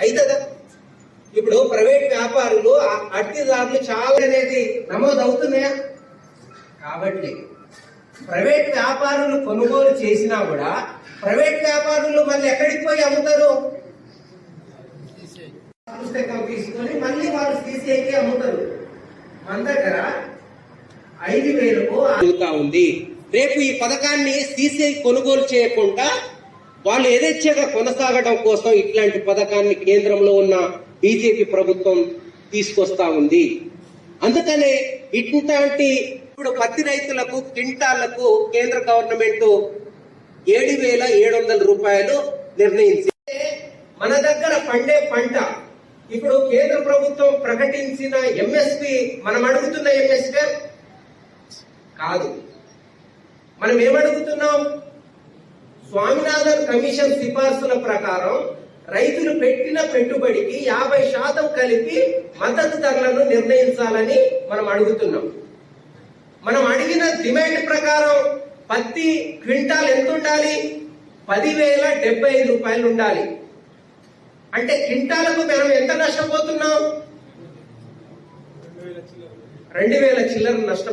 అవుతుందా ఇప్పుడు ప్రైవేట్ వ్యాపారులు అట్టిదారులు చాలా అనేది నమోదు అవుతున్నాయా? కాబట్టి ప్రైవేట్ వ్యాపారులు కొనుగోలు చేసినా కూడా ప్రైవేట్ వ్యాపారులు మళ్ళీ ఎక్కడికి పోయి అమ్ముతారు? పుస్తకం తీసుకొని మళ్ళీ వాళ్ళు తీసేకి అమ్ముతారు. మన దగ్గర ఐదు వేలకు ఉంది. రేపు ఈ పథకాన్ని సీసీఐ కొనుగోలు చేయకుండా వాళ్ళు యథేచ్ఛగా కొనసాగడం కోసం ఇట్లాంటి పథకాన్ని కేంద్రంలో ఉన్న బీజేపీ ప్రభుత్వం తీసుకొస్తా ఉంది. అందుకనే ఇట్లాంటి ఇప్పుడు పత్తి రైతులకు క్వింటాళ్ళకు కేంద్ర గవర్నమెంట్ ఏడు వేల ఏడు వందల రూపాయలు నిర్ణయించి మన దగ్గర పండే పంట ఇప్పుడు కేంద్ర ప్రభుత్వం ప్రకటించిన ఎంఎస్పి మనం అడుగుతున్న ఎంఎస్పి కాదు. మనం ఏమడుగుతున్నాం? స్వామినాథన్ కమిషన్ సిఫార్సుల ప్రకారం రైతులు పెట్టిన పెట్టుబడికి యాభై శాతం కలిపి మద్దతు ధరలను నిర్ణయించాలని మనం అడుగుతున్నాం. మనం అడిగిన డిమాండ్ ప్రకారం పత్తి క్వింటాల్ ఎంత ఉండాలి పదివేల డెబ్బై ఐదు రూపాయలు ఉండాలి. అంటే క్వింటాలకు మనం ఎంత నష్టపోతున్నాం? రెండు వేల చిల్లర. నష్టం